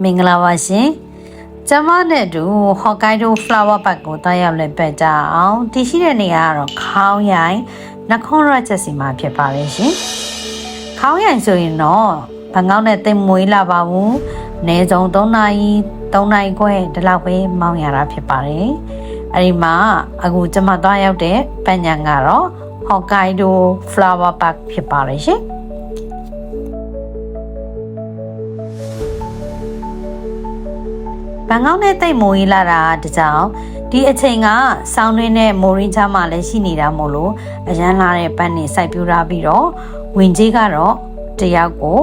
မင်္ဂလာပါရှင်ကျမနဲ့တူဟော့ကိုင်ဒိုဖလာဝါပတ်ကိုတားရောက်လက်ပတ်ကြအောင်တည်ရှိတဲ့နေရာကတော့ခေါင်းရိုင်နှခွန်ရချက်စီမှာဖြစ်ပါလေရှင်ခေါင်းရိုင်ဆိုရင်တော့ဘန်ကောက်နဲ့တိမ်မွေးလာပါဘူးနေဆုံး3နာရီ3နာရီခွဲဒီလောက်ပဲမောင်းရတာဖြစ်ပါတယ်အဲ့ဒီမှာအခုကျမသွားရောက်တဲ့ပညာကတော့ဟော့ကိုင်ဒိုဖလာဝါပတ်ဖြစ်ပါလေရှင် ဘန်ကောက်နဲ့တိတ်မိုးကြီးလာတာတကြောင်ဒီအချိန်ကဆောင်းတွင်းနဲ့မိုးရင်းချမှလည်းရှိနေတာမို့လို့အရန်လာတဲ့ပန်းနေစိုက်ပြူထားပြီးတော့ဝင်ကြီးကတော့တယောက်ကို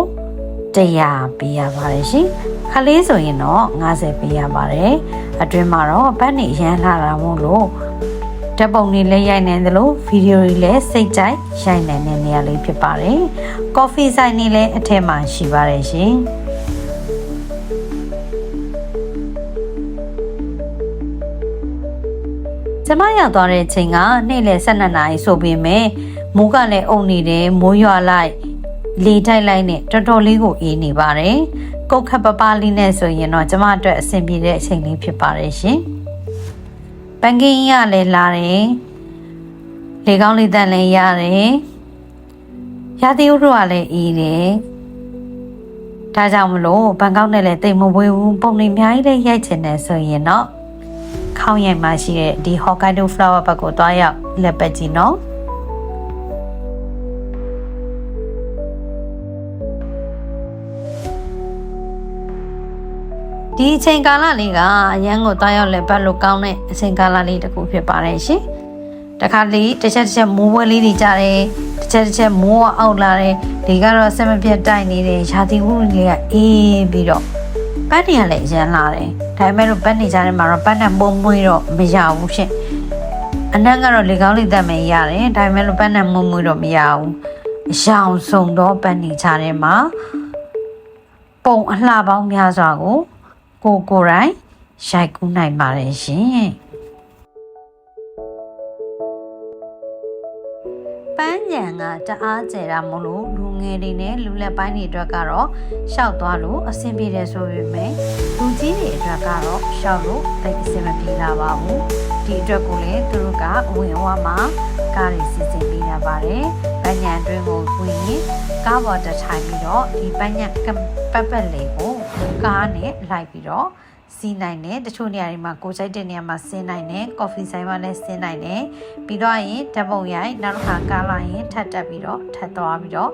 100ပေးရပါတယ်ရှင်ခလေးဆိုရင်တော့90ပေးရပါတယ်အတွင်းမှာတော့ပန်းနေရန်လာတာမို့လို့ဓာတ်ပုံတွေလည်းရိုက်နိုင်တယ်လို့ဗီဒီယိုတွေလည်းစိတ်ကြိုက်ရိုက်နိုင်တဲ့နေရာလေးဖြစ်ပါတယ်ကော်ဖီဆိုင်နေလည်းအထက်မှာရှိပါတယ်ရှင် ကျမရောက်သွားတဲ့အချိန်ကနေ့လယ်12နာရီဆိုပေမဲ့မိုးကလည်းအုံနေတယ်မိုးရွာလိုက်လေတိုက်လိုက်နဲ့တော်တော်လေးကိုအေးနေပါတယ်။ကုတ်ခပ်ပပလေးနဲ့ဆိုရင်တော့ကျမအတွက်အဆင်ပြေတဲ့အချိန်လေးဖြစ်ပါတယ်ရှင်။ပန်းကင်းရလည်းလာတယ်။လေကောင်းလေးတန်လည်းရတယ်။ရာသီဥတုကလည်းအေးတယ်။ဒါကြောင့်မလို့ဘန်ကောက်နဲ့လည်းတိတ်မဝေးဘူးပုံနေအများကြီးလေးရိုက်ချင်တယ်ဆိုရင်တော့ ခေါင်းရိုက်မှာရှိတဲ့ဒီ Hokkaido flower ဘက်ကိုတွားရောက်လက်ပတ်ကြည့်နော်ဒီအချိန်ကာလလေးကအရန်ကိုတွားရောက်လက်ပတ်လို့ကောင်းတဲ့အချိန်ကာလလေးတစ်ခုဖြစ်ပါတယ်ရှင်တခါလေတစ်ချက်တစ်ချက်မိုးပွဲလေးတွေကြတယ်တစ်ချက်တစ်ချက်မိုးအောက်လာတယ်ဒီကတော့ဆက်မပြတ်တိုက်နေတယ်ရာသီဥတုတွေကအေးပြီးတော့ ပန်းနေရလည်းရမ်းလာတယ်ဒါပေမဲ့လို့ပန်းနေကြတဲ့မှာတော့ပန်းနဲ့ပုံမွေးတော့မရဘူးရှင်အနက်ကတော့လေကောင်းလေးတက်မယ်ရတယ်ဒါပေမဲ့လို့ပန်းနဲ့မွေးမွေးတော့မရဘူးအရောင်စုံတော့ပန်းနေကြတဲ့မှာပုံအလှပေါင်းများစွာကိုကိုကိုယ်တိုင်ရိုက်ကူးနိုင်ပါတယ်ရှင် ပန်းညံကတအားကျဲတာမလို့လူငယ်တွေနဲ့လူလက်ပိုင်းတွေအတွက်ကတော့ရှောက်သွားလို့အဆင်ပြေတယ်ဆိုပေမဲ့လူကြီးတွေအတွက်ကတော့ရှောက်လို့တိတ်အဆင်မပြေလာပါဘူးဒီအတွက်ကိုလည်းသူတို့ကဝင်ဝမှာကားတွေစီစဉ်ပေးရပါတယ်ပန်းညံအတွင်းကိုဝင်ရင်ကားပေါ်တစ်ထိုင်ပြီးတော့ဒီပန်းညံပတ်ပတ်လေးကိုကားနဲ့လိုက်ပြီးတော့ စီးနိုင်တယ်တချို့နေရာတွေမှာကိုကြိုက်တဲ့နေရာမှာဆင်းနိုင်တယ်ကော်ဖီဆိုင်မှာလည်းဆင်းနိုင်တယ်ပြီးတော့ရင်ဓာတ်ပုံရိုက်နောက်တစ်ခါကားလိုက်ရင်ထပ်တက်ပြီးတော့ထပ်သွားပြီးတော့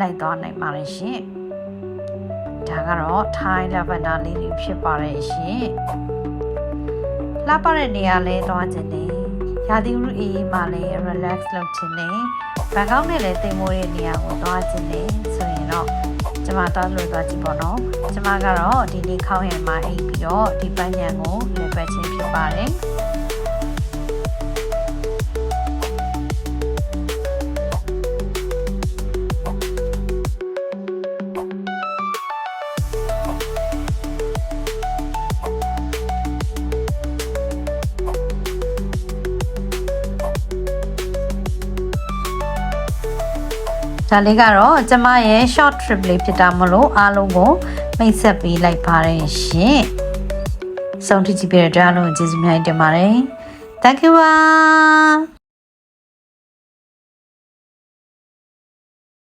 လိုက်သွားနိုင်ပါလေရှင်ဒါကတော့ Thai lavender လေးတွေဖြစ်ပါတယ်ရှင်လှပတဲ့နေရာလဲသွားခြင်းနဲ့ရာသီဥတုအေးအေးမှလည်း relax လုပ်ခြင်းနဲ့ဘန်ကောက်နဲ့လည်းတိမ်မိုးတဲ့နေရာကိုသွားခြင်းနဲ့ဆိုရင်တော့ ကျမသွားလို့သွားကြည့်ပေါ့နော်ကျမကတော့ဒီနေ့ခေါင်းရံမှာအိပ်ပြီးတော့ဒီပန်းညံကိုလေပတ်ခြင်းဖြစ်ပါတယ် ဒါလေးကတော့ကျမရဲ့ short trip လေးဖြစ်တာမလို့အားလုံးကိုမိတ်ဆက်ပေးလိုက်ပါတယ်ရှင်။ဆုံးထိကြည့်ပြတဲ့အတွက်အားလုံးကိုကျေးဇူးများတင်ပါတယ်။ Thank you ပါ